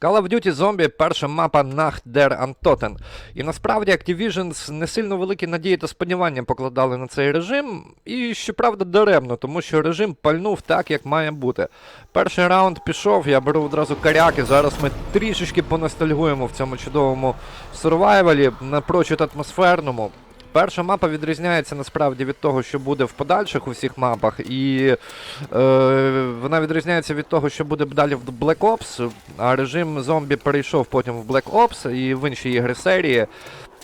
Call of Duty Zombie перша мапа Nacht der Antoten. І насправді Activision не сильно великі надії та сподівання покладали на цей режим. І щоправда даремно, тому що режим пальнув так, як має бути. Перший раунд пішов, я беру одразу каряки. Зараз ми трішечки поностальгуємо в цьому чудовому сурвайвалі, напрочуд атмосферному. Перша мапа відрізняється насправді від того, що буде в подальших усіх мапах, і е, вона відрізняється від того, що буде далі в Black Ops, а режим зомбі перейшов потім в Black Ops і в інші ігри серії.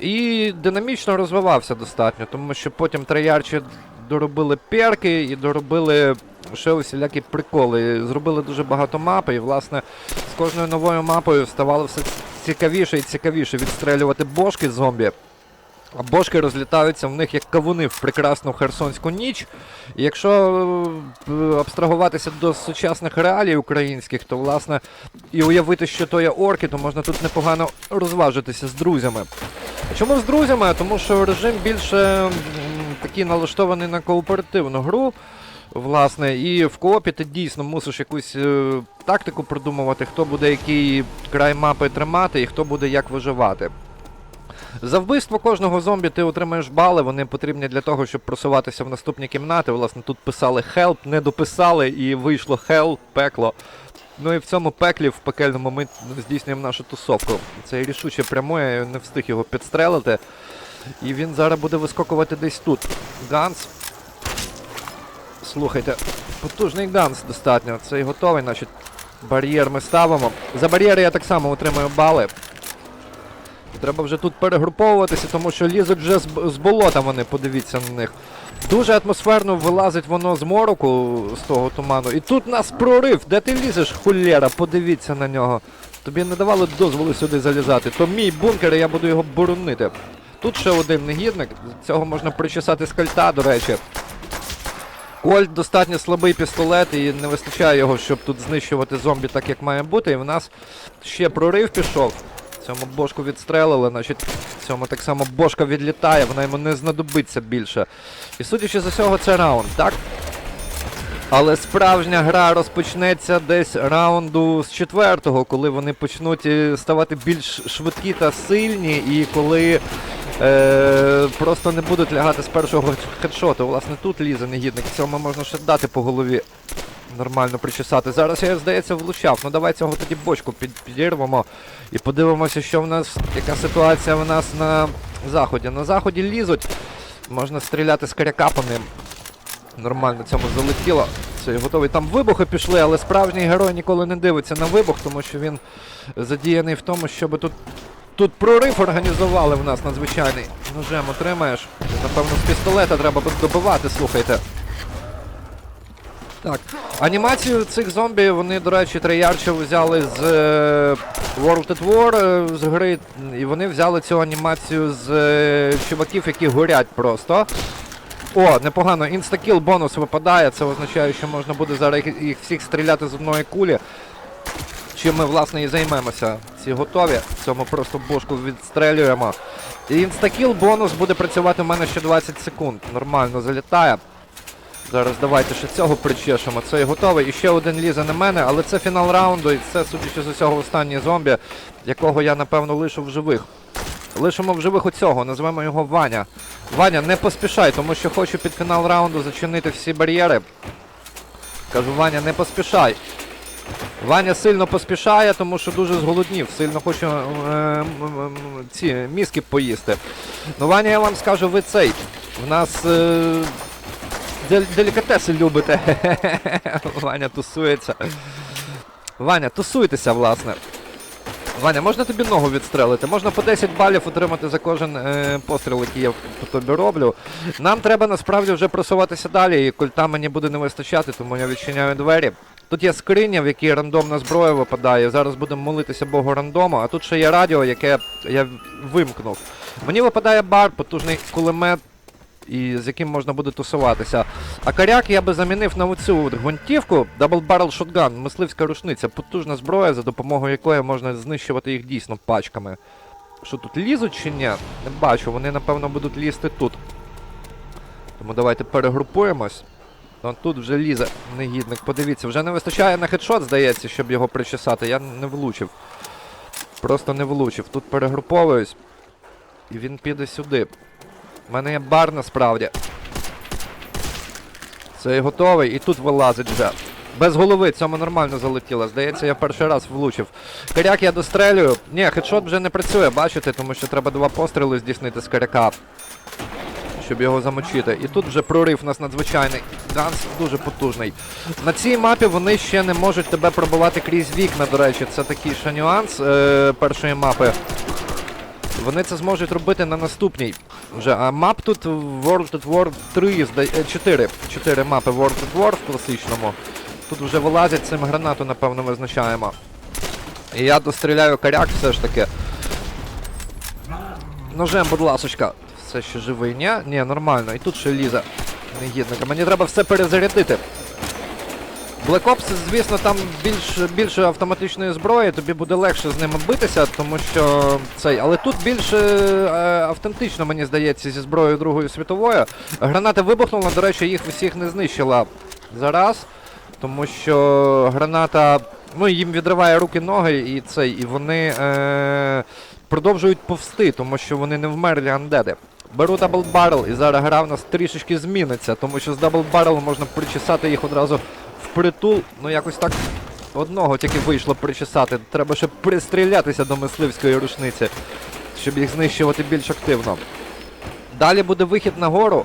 І динамічно розвивався достатньо, тому що потім троярчі доробили перки і доробили ще усілякі приколи. Зробили дуже багато мап, і власне з кожною новою мапою ставало все цікавіше і цікавіше відстрелювати бошки зомбі. А бошки розлітаються в них як кавуни в прекрасну херсонську ніч. І якщо е, абстрагуватися до сучасних реалій українських, то власне і уявити, що то є орки, то можна тут непогано розважитися з друзями. Чому з друзями? Тому що режим більше такий налаштований на кооперативну гру. Власне, і в коопі ти дійсно мусиш якусь е, тактику придумувати, хто буде який край мапи тримати і хто буде як виживати. За вбивство кожного зомбі ти отримаєш бали, вони потрібні для того, щоб просуватися в наступні кімнати. Власне, тут писали help, не дописали, і вийшло hell, пекло. Ну і в цьому пеклі, в пекельному ми здійснюємо нашу тусовку. Цей рішуче прямує, я не встиг його підстрелити. І він зараз буде вискокувати десь тут. Ганс. Слухайте, потужний ганс достатньо. Цей готовий, значить, бар'єр ми ставимо. За бар'єри я так само отримаю бали. Треба вже тут перегруповуватися, тому що лізуть вже з, болота вони, подивіться на них. Дуже атмосферно вилазить воно з мороку, з того туману. І тут нас прорив. Де ти лізеш, хулєра? Подивіться на нього. Тобі не давали дозволу сюди залізати. То мій бункер, і я буду його боронити. Тут ще один негідник. Цього можна причесати з кольта, до речі. Кольт достатньо слабий пістолет і не вистачає його, щоб тут знищувати зомбі так, як має бути. І в нас ще прорив пішов. Цьому бошку відстрелили, значить, цьому так само бошка відлітає, вона йому не знадобиться більше. І судячи з усього, це раунд, так? Але справжня гра розпочнеться десь раунду з четвертого, коли вони почнуть е, ставати більш швидкі та сильні, і коли е, просто не будуть лягати з першого хедшоту. Власне, тут лізе негідник, цьому можна ще дати по голові. Нормально причесати. Зараз я, здається, влучав. Ну давай цього тоді бочку під, підірвемо і подивимося, що в нас, яка ситуація в нас на заході. На заході лізуть. Можна стріляти з коряка по ним. Нормально цьому залетіло. Це готовий. Там вибухи пішли, але справжній герой ніколи не дивиться на вибух, тому що він задіяний в тому, щоб тут. Тут прорив організували в нас надзвичайний. Ножем отримаєш. Напевно, з пістолета треба добивати, слухайте. Так. Анімацію цих зомбі вони, до речі, Трeyarch взяли з е, World at War е, з гри, і вони взяли цю анімацію з е, чуваків, які горять просто. О, непогано, інстакіл бонус випадає, це означає, що можна буде зараз їх- всіх стріляти з одної кулі. Чим ми, власне, і займемося. Ці готові. Цьому просто бошку відстрелюємо. І інстакіл бонус буде працювати в мене ще 20 секунд. Нормально залітає. Зараз давайте ще цього причешемо. Цей готовий. І ще один лізе на мене, але це фінал раунду, і це, судячи з усього, останній зомбі, якого я, напевно, лишу в живих. Лишимо в живих оцього, назвемо його Ваня. Ваня, не поспішай, тому що хочу під фінал раунду зачинити всі бар'єри. Кажу, Ваня, не поспішай. Ваня сильно поспішає, тому що дуже зголоднів, сильно хоче е, м- ці мізки поїсти. Ну, Ваня, я вам скажу, ви цей. В нас е, делікатеси любите. Ваня тусується. Ваня, тусуйтеся, власне. Ваня, можна тобі ногу відстрелити? Можна по 10 балів отримати за кожен е, постріл, який я по тобі роблю. Нам треба насправді вже просуватися далі, і культа мені буде не вистачати, тому я відчиняю двері. Тут є скриня, в якій рандомна зброя випадає. Зараз будемо молитися Богу рандому, а тут ще є радіо, яке я вимкнув. Мені випадає бар, потужний кулемет, і з яким можна буде тусуватися. А коряк я би замінив на оцю от гвинтівку Double Barrel Shotgun, мисливська рушниця, потужна зброя, за допомогою якої можна знищувати їх дійсно пачками. Що тут лізуть чи ні? Не бачу, вони напевно будуть лізти тут. Тому давайте перегрупуємось. Он тут вже лізе негідник. Подивіться, вже не вистачає на хедшот, здається, щоб його причесати. Я не влучив. Просто не влучив. Тут перегруповуюсь. І він піде сюди. У мене є бар насправді. Цей готовий, і тут вилазить вже. Без голови, цьому нормально залетіло. Здається, я перший раз влучив. Коряк я дострелюю. Ні, хедшот вже не працює, бачите, тому що треба два постріли здійснити з коряка. Щоб його замочити. І тут вже прорив у нас надзвичайний. Ганс дуже потужний. На цій мапі вони ще не можуть тебе пробивати крізь вікна, до речі. Це такий ще нюанс е- першої мапи. Вони це зможуть робити на наступній. Вже, а мап тут World at War 3, 4. 4 мапи World at War в класичному. Тут вже вилазять, цим гранату, напевно, визначаємо. І я достріляю коряк все ж таки. Ножем, будь ласочка. Все ще живий, ні? Ні, нормально. І тут ще лізе. Негідника. Мені треба все перезарядити. Black Ops, звісно, там більш, більше автоматичної зброї, тобі буде легше з ними битися, тому що цей. Але тут більше е, автентично, мені здається, зі зброєю Другої світової. Граната вибухнула, до речі, їх усіх не знищила зараз. Тому що граната. Ну, їм відриває руки ноги і цей, і вони е, продовжують повсти, тому що вони не вмерлі андеди. Беру дабл баррел і зараз гра в нас трішечки зміниться, тому що з дабл баррел можна причесати їх одразу впритул. Ну якось так одного тільки вийшло причесати. Треба ще пристрілятися до мисливської рушниці, щоб їх знищувати більш активно. Далі буде вихід на гору.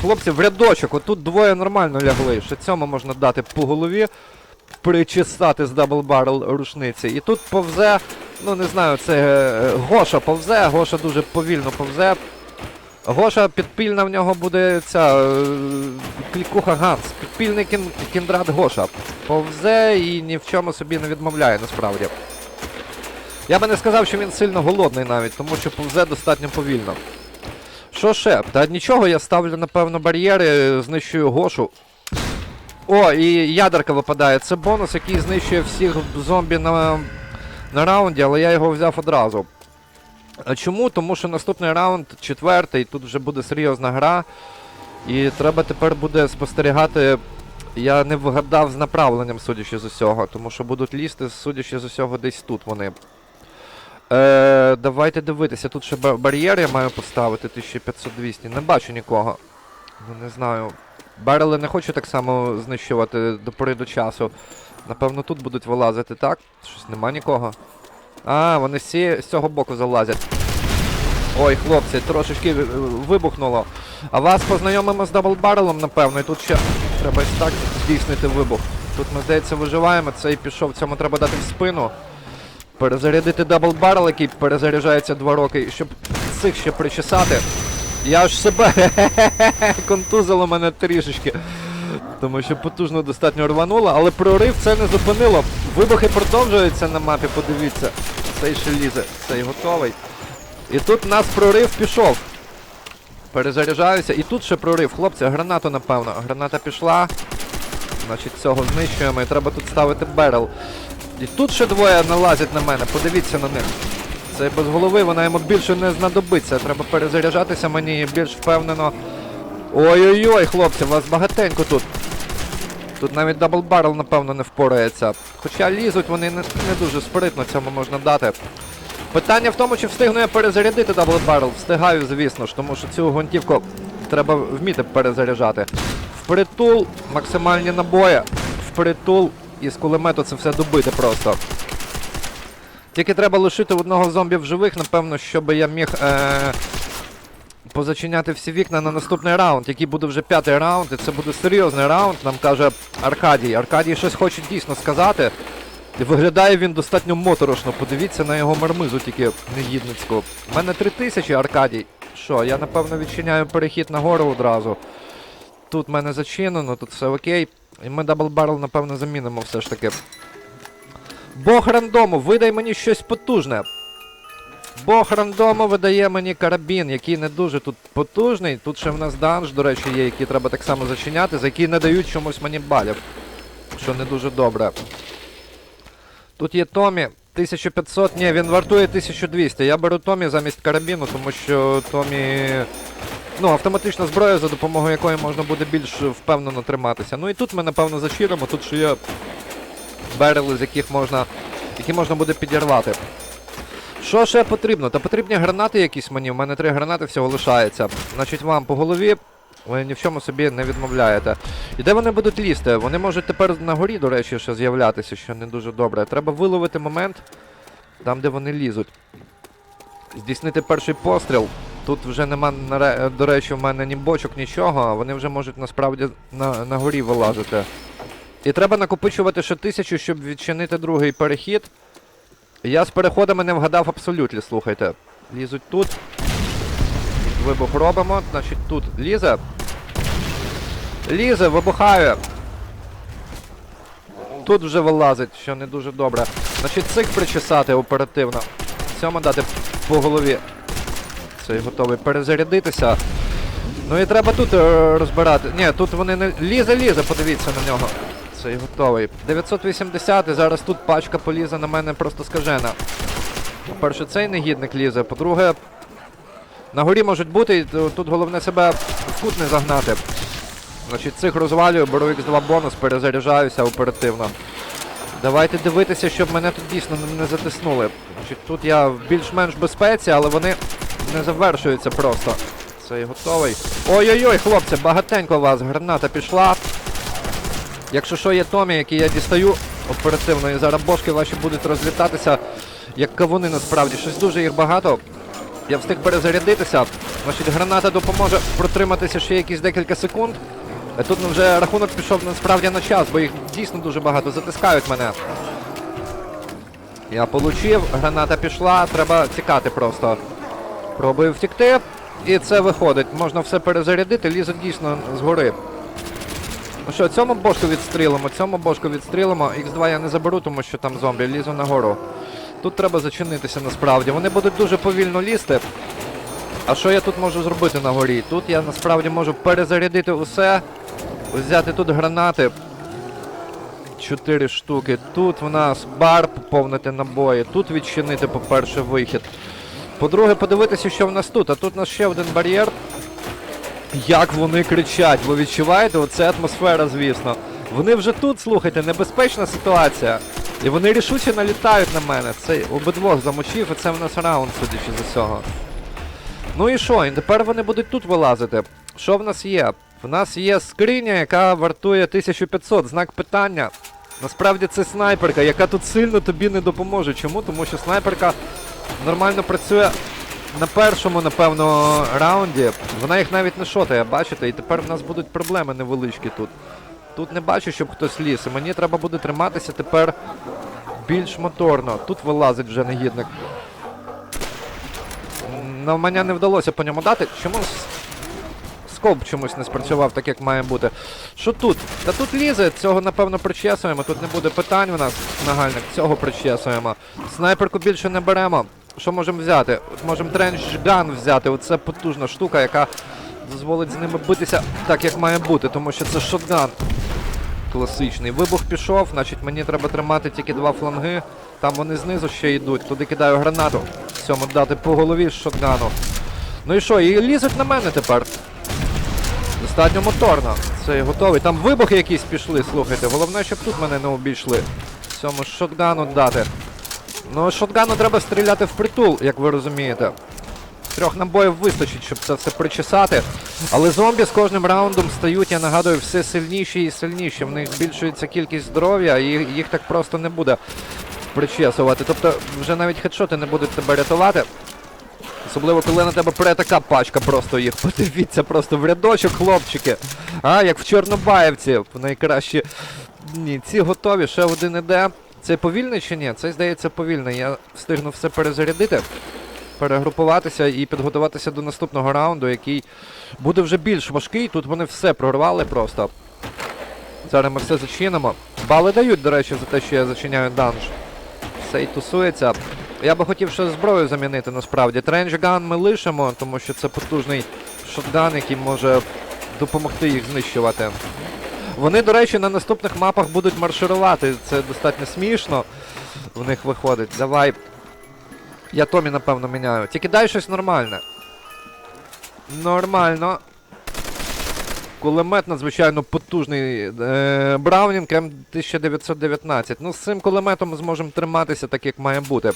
Хлопці, в рядочок, отут двоє нормально лягли. Ще цьому можна дати по голові, причесати з дабл баррел рушниці. І тут повзе, ну не знаю, це е, Гоша повзе, Гоша дуже повільно повзе. Гоша підпільна в нього буде ця е, клікуха Ганс. Підпільний кін, кіндрат Гоша. Повзе і ні в чому собі не відмовляє насправді. Я би не сказав, що він сильно голодний навіть, тому що повзе достатньо повільно. Що ще? Та нічого, я ставлю, напевно, бар'єри, знищую Гошу. О, і ядерка випадає. Це бонус, який знищує всіх зомбі на, на раунді, але я його взяв одразу. Чому? Тому що наступний раунд, четвертий, тут вже буде серйозна гра. І треба тепер буде спостерігати. Я не вгадав з направленням, судячи з усього, тому що будуть лізти, судячи з усього, десь тут вони. Е, давайте дивитися, тут ще бар'єр я маю поставити 1500-200. Не бачу нікого. Ну не знаю. Барели не хочу так само знищувати до пори до часу. Напевно, тут будуть вилазити, так? Щось нема нікого. А, вони всі з цього боку залазять. Ой, хлопці, трошечки вибухнуло. А вас познайомимо з даблбарелом, напевно, і тут ще треба ось так здійснити вибух. Тут ми, здається, виживаємо, цей пішов, цьому треба дати в спину. Перезарядити даблбарел, який перезаряджається два роки, і щоб цих ще причесати. Я ж себе контузило мене трішечки. Тому що потужно достатньо рвануло, але прорив це не зупинило. Вибухи продовжуються на мапі, подивіться. Цей ще лізе, цей готовий. І тут у нас прорив пішов. Перезаряджаюся. І тут ще прорив. Хлопці, гранату, напевно. Граната пішла. Значить, цього знищуємо і треба тут ставити берел. І тут ще двоє налазять на мене, подивіться на них. Це без голови, вона йому більше не знадобиться. Треба перезаряджатися мені більш впевнено. Ой-ой-ой, хлопці, вас багатенько тут. Тут навіть дабл баррел, напевно, не впорається. Хоча лізуть вони не, не дуже спритно, цьому можна дати. Питання в тому, чи встигну я перезарядити дабл баррел. Встигаю, звісно ж, тому що цю гвинтівку треба вміти перезаряджати. Впритул, максимальні набої, впритул і з кулемету це все добити просто. Тільки треба лишити одного зомбі в живих, напевно, щоб я міг е- позачиняти всі вікна на наступний раунд, який буде вже п'ятий раунд, і це буде серйозний раунд, нам каже Аркадій. Аркадій щось хоче дійсно сказати. І виглядає він достатньо моторошно. Подивіться на його мармизу тільки негідницьку. У мене 3000, Аркадій. Що, я напевно відчиняю перехід на гору одразу. Тут в мене зачинено, тут все окей. І ми дабл баррел, напевно, замінимо все ж таки. Бог рандому, видай мені щось потужне. Бог рандому видає мені карабін, який не дуже тут потужний. Тут ще в нас данж, до речі, є, який треба так само зачиняти, за які не дають чомусь мені балів. Що не дуже добре. Тут є Томі. 1500, ні, він вартує 1200. Я беру Томі замість карабіну, тому що Томі Ну, автоматична зброя, за допомогою якої можна буде більш впевнено триматися. Ну і тут ми, напевно, зачіримо, тут ще є берели, з яких можна. які можна буде підірвати. Що ще потрібно? Та потрібні гранати якісь мені. У мене три гранати всього лишається. Значить, вам по голові. Ви ні в чому собі не відмовляєте. І де вони будуть лізти? Вони можуть тепер на горі, до речі, ще з'являтися, що не дуже добре. Треба виловити момент там, де вони лізуть. Здійснити перший постріл. Тут вже нема, до речі, в мене ні бочок, нічого, вони вже можуть насправді на, на горі вилазити. І треба накопичувати ще тисячу, щоб відчинити другий перехід. Я з переходами не вгадав абсолютно, слухайте. Лізуть тут. Вибух робимо, значить тут лізе. Лізе, вибухає. Тут вже вилазить, що не дуже добре. Значить, цих причесати оперативно. Цьому дати по голові. Цей готовий перезарядитися. Ну і треба тут е, розбирати. Ні, тут вони не. Лізе, лізе, подивіться на нього. Цей готовий. 980 і зараз тут пачка полізе на мене просто скажена. По-перше, цей негідник лізе, по-друге, на горі можуть бути, і тут головне себе в кут не загнати. Значить, цих розвалюю, беру X2 бонус, перезаряджаюся оперативно. Давайте дивитися, щоб мене тут дійсно не- не затиснули. Значить, тут я в більш-менш безпеці, але вони не завершуються просто. Цей готовий. Ой-ой-ой, хлопці, багатенько у вас, граната пішла. Якщо що є Томі, який я дістаю оперативно, і зараз бошки ваші будуть розлітатися, як кавуни насправді. Щось дуже їх багато. Я встиг перезарядитися. Значить, граната допоможе протриматися ще якісь декілька секунд. Е, Тут вже рахунок пішов насправді на час, бо їх дійсно дуже багато затискають мене. Я получив, граната пішла, треба тікати просто. Пробую втікти, і це виходить. Можна все перезарядити, лізуть дійсно згори. Ну що, цьому бошку відстрілимо, цьому бошку відстрілимо. Х2 я не заберу, тому що там зомбі, лізу нагору. Тут треба зачинитися насправді. Вони будуть дуже повільно лізти. А що я тут можу зробити на горі? Тут я насправді можу перезарядити усе, взяти тут гранати. Чотири штуки. Тут в нас бар поповнити набої. Тут відчинити, по-перше, вихід. По-друге, подивитися, що в нас тут. А тут у нас ще один бар'єр. Як вони кричать, ви відчуваєте? Оце атмосфера, звісно. Вони вже тут, слухайте, небезпечна ситуація. І вони рішуче налітають на мене. Це обидвох замочив, і це в нас раунд, судячи з усього. Ну і що? І тепер вони будуть тут вилазити. Що в нас є? В нас є скриня, яка вартує 1500. Знак питання. Насправді це снайперка, яка тут сильно тобі не допоможе. Чому? Тому що снайперка нормально працює на першому, напевно, раунді. Вона їх навіть не шотає, бачите? І тепер в нас будуть проблеми невеличкі тут. Тут не бачу, щоб хтось ліз. І мені треба буде триматися тепер більш моторно. Тут вилазить вже негідник. На мене не вдалося по ньому дати. Чому с- скоп чомусь не спрацював так, як має бути? Що тут? Та тут лізе, цього напевно причесуємо. Тут не буде питань в нас нагальних, цього причесуємо. Снайперку більше не беремо. Що можемо взяти? От Можемо тренч-ган взяти. Оце потужна штука, яка дозволить з ними битися так, як має бути, тому що це шотган. Класичний. Вибух пішов, значить мені треба тримати тільки два фланги. Там вони знизу ще йдуть. Туди кидаю гранату. Цьому дати по голові шотгану. Ну і що, і лізуть на мене тепер. Достатньо моторно. Це готовий. Там вибухи якісь пішли, слухайте. Головне, щоб тут мене не обійшли. Цьому шотгану дати. Ну, шотгану треба стріляти в притул, як ви розумієте. Трьох набоїв вистачить, щоб це все причесати. Але зомбі з кожним раундом стають, я нагадую, все сильніші і сильніші. В них збільшується кількість здоров'я, і їх так просто не буде причесувати. Тобто вже навіть хедшоти не будуть тебе рятувати. Особливо, коли на тебе пре така пачка просто їх. Подивіться просто в рядочок, хлопчики. А, як в Чорнобаївці. Найкращі. Ні, ці готові, ще один іде. Це повільний чи ні? Це здається повільний. Я встигну все перезарядити, перегрупуватися і підготуватися до наступного раунду, який буде вже більш важкий. Тут вони все прорвали просто. Зараз ми все зачинимо. Бали дають, до речі, за те, що я зачиняю данж. Все і тусується. Я би хотів ще зброю замінити насправді. Тренчган ми лишимо, тому що це потужний шотган, який може допомогти їх знищувати. Вони, до речі, на наступних мапах будуть марширувати. Це достатньо смішно. В них виходить. Давай. Я Томі, напевно, міняю. Тільки дай щось нормальне. Нормально. Кулемет надзвичайно потужний. Е, Браунінг М1919. Ну, з цим кулеметом ми зможемо триматися так, як має бути.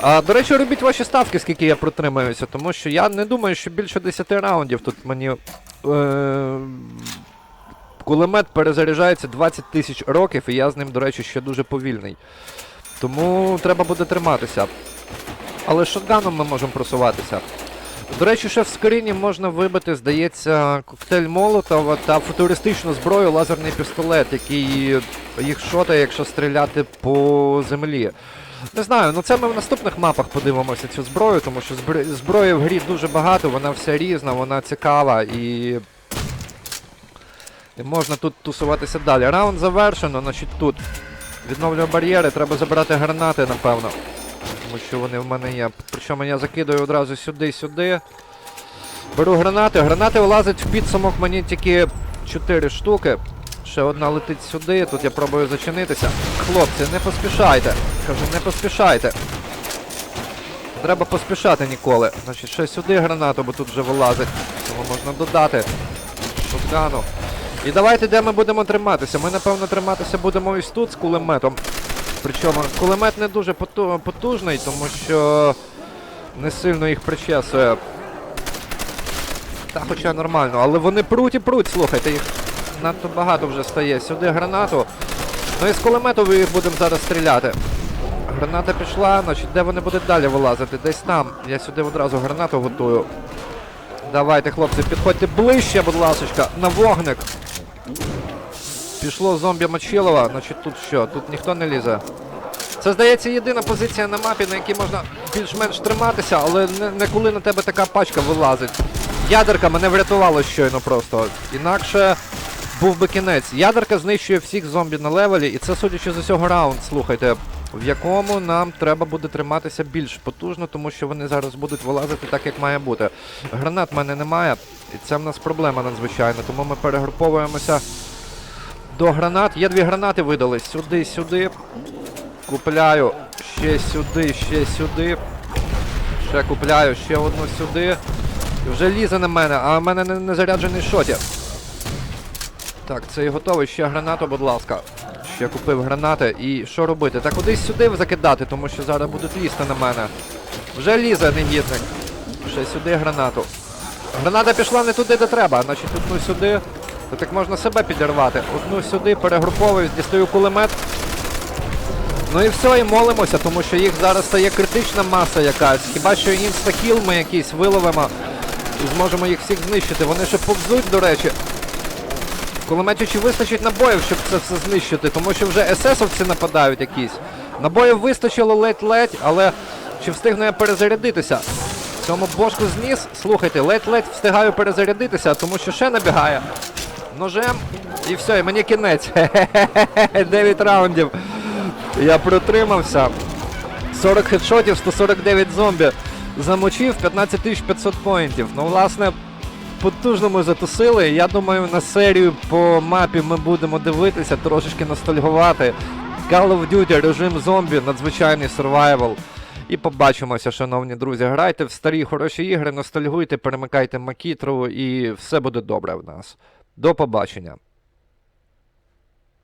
А, до речі, робіть ваші ставки, скільки я протримаюся, тому що я не думаю, що більше 10 раундів тут мені. Е, кулемет перезаряджається 20 тисяч років, і я з ним, до речі, ще дуже повільний. Тому треба буде триматися. Але шотганом ми можемо просуватися. До речі, ще в скрині можна вибити, здається, коктейль Молотова та футуристичну зброю лазерний пістолет, який їх шотає, якщо стріляти по землі. Не знаю, ну це ми в наступних мапах подивимося цю зброю, тому що збр- зброї в грі дуже багато, вона вся різна, вона цікава і. І можна тут тусуватися далі. Раунд завершено, значить тут. Відновлюю бар'єри, треба забирати гранати, напевно. Тому що вони в мене є. Причому я закидаю одразу сюди-сюди. Беру гранати. Гранати влазять в підсумок мені тільки 4 штуки. Ще одна летить сюди, тут я пробую зачинитися. Хлопці, не поспішайте. Кажу, не поспішайте. Треба поспішати ніколи. Значить, ще сюди гранату, бо тут вже вилазить. Тому можна додати. Шотгану. І давайте де ми будемо триматися. Ми, напевно, триматися будемо ось тут з кулеметом. Причому кулемет не дуже потужний, тому що не сильно їх причесує. Та хоча нормально, але вони пруть і пруть, слухайте, їх надто багато вже стає. Сюди гранату. Ну і з кулемету ми їх будемо зараз стріляти. Граната пішла, значить де вони будуть далі вилазити? Десь там. Я сюди одразу гранату готую. Давайте, хлопці, підходьте ближче, будь ласочка, на вогник. Пішло зомбі Мочилова, значить тут що? Тут ніхто не лізе. Це, здається, єдина позиція на мапі, на якій можна більш-менш триматися, але не, не коли на тебе така пачка вилазить. Ядерка мене врятувала щойно просто. Інакше був би кінець. Ядерка знищує всіх зомбі на левелі, і це судячи з усього раунд, слухайте, в якому нам треба буде триматися більш потужно, тому що вони зараз будуть вилазити так, як має бути. Гранат в мене немає, і це в нас проблема надзвичайно, тому ми перегруповуємося до гранат. Є дві гранати видали. Сюди, сюди. Купляю. Ще сюди, ще сюди. Ще купляю, ще одну сюди. І вже лізе на мене, а в мене не, заряджений шотір. Так, це і готовий. Ще гранату, будь ласка. Ще купив гранати. І що робити? Та кудись сюди закидати, тому що зараз будуть лізти на мене. Вже лізе негідник. Ще сюди гранату. Граната пішла не туди, де треба, значить одну сюди. То так можна себе підірвати. Одну сюди, перегруповуюсь, дістаю кулемет. Ну і все, і молимося, тому що їх зараз стає критична маса якась. Хіба що інстахіл ми якийсь виловимо і зможемо їх всіх знищити. Вони ще повзуть, до речі. Кулеметі чи вистачить набоїв, щоб це все знищити, тому що вже есесовці нападають якісь. Набоїв вистачило ледь-ледь, але чи встигну я перезарядитися? Цьому бошку зніс. Слухайте, ледь-ледь встигаю перезарядитися, тому що ще набігає. Ножем. І все, і мені кінець. Хе-хе-хе, 9 раундів. Я протримався. 40 хедшотів, 149 зомбі. Замочив 15500 поінтів. Ну, власне, потужно ми затусили. Я думаю, на серію по мапі ми будемо дивитися, трошечки ностальгувати. Call of Duty, режим зомбі, надзвичайний survival. І побачимося, шановні друзі. Грайте в старі хороші ігри, ностальгуйте, перемикайте макітру і все буде добре в нас. До побачення.